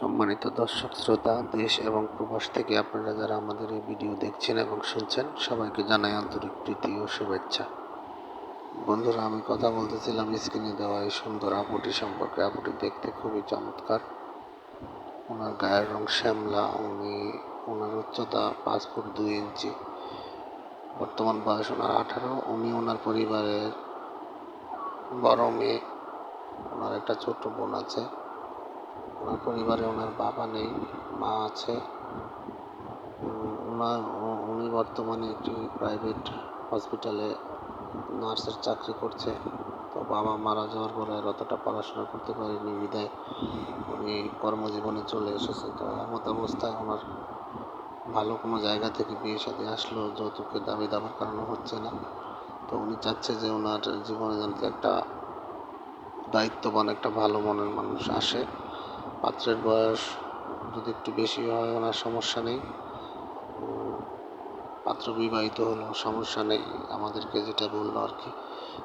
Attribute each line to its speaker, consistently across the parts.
Speaker 1: সম্মানিত দর্শক, শ্রোতা, দেশ এবং প্রবাস থেকে আপনারা যারা আমাদের এই ভিডিও দেখছেন এবং শুনছেন, সবাইকে জানাই আন্তরিক প্রীতি ও শুভেচ্ছা। বন্ধুরা, আমি কথা বলতেছিলাম স্ক্রিনে দেওয়া এই সুন্দর আপুটি সম্পর্কে। আপুটি দেখতে খুবই চমৎকার। ওনার গায়ের রং শ্যামলা, উনি ওনার উচ্চতা পাঁচ ফুট দুই ইঞ্চি। বর্তমান বয়স ওনার আঠারো, উনি ওনার পরিবারের বড় মেয়ে। ওনার একটা ছোট বোন আছে। ওনার পরিবারে ওনার বাবা নেই, মা আছে। ওনার উনি বর্তমানে একটি প্রাইভেট হসপিটালে নার্সের চাকরি করছে। তো বাবা মারা যাওয়ার পরে আর অতটা পড়াশোনা করতে পারেনি, বিদায়। উনি কর্মজীবনে চলে এসেছে। তো এমত অবস্থায় ওনার ভালো কোনো জায়গা থেকে বিয়ে সাথে আসলো, যৌতুকের দাবি দাবার কারণে হচ্ছে না। তো উনি চাচ্ছে যে ওনার জীবনে যেন একটা দায়িত্ববান, একটা ভালো মনের মানুষ আসে। পাত্রের বয়স যদি একটু বেশি হয়, ওনার সমস্যা নেই। পাত্র বিবাহিত হলেও সমস্যা নেই আমাদেরকে যেটা বলল আর কি।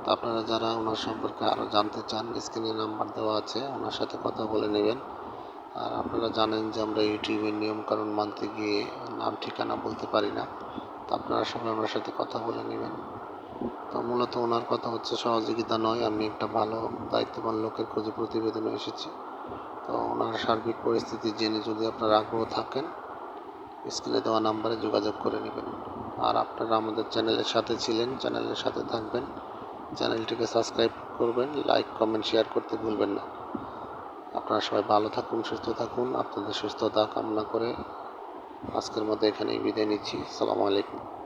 Speaker 1: তো আপনারা যারা ওনার সম্পর্কে আরও জানতে চান স্ক্রিনে নাম্বার দেওয়া আছে, ওনার সাথে কথা বলে নেবেন। আর আপনারা জানেন যে আমরা ইউটিউবের নিয়মকানুন মানতে গিয়ে নাম ঠিকানা বলতে পারি না। তো আপনারা সবাই ওনার সাথে কথা বলে নেবেন। তো মূলত ওনার কথা হচ্ছে সহযোগিতা নয়, আমি একটা ভালো, দায়িত্ববান লোকের খোঁজে প্রতিবেদনে এসেছি। তো ওনার সার্বিক পরিস্থিতি জেনে যদি আপনার আগ্রহ থাকেন, স্ক্রিনে দেওয়া নাম্বারে যোগাযোগ করে নেবেন। আর আপনারা আমাদের চ্যানেলের সাথে ছিলেন, চ্যানেলের সাথে থাকবেন। চ্যানেলটিকে সাবস্ক্রাইব করবেন, লাইক, কমেন্ট, শেয়ার করতে ভুলবেন না। আপনারা সবাই ভালো থাকুন, সুস্থ থাকুন। আপনাদের সুস্থতা কামনা করে আজকের মতো এখানেই বিদায় নিচ্ছি। সালামু আলাইকুম।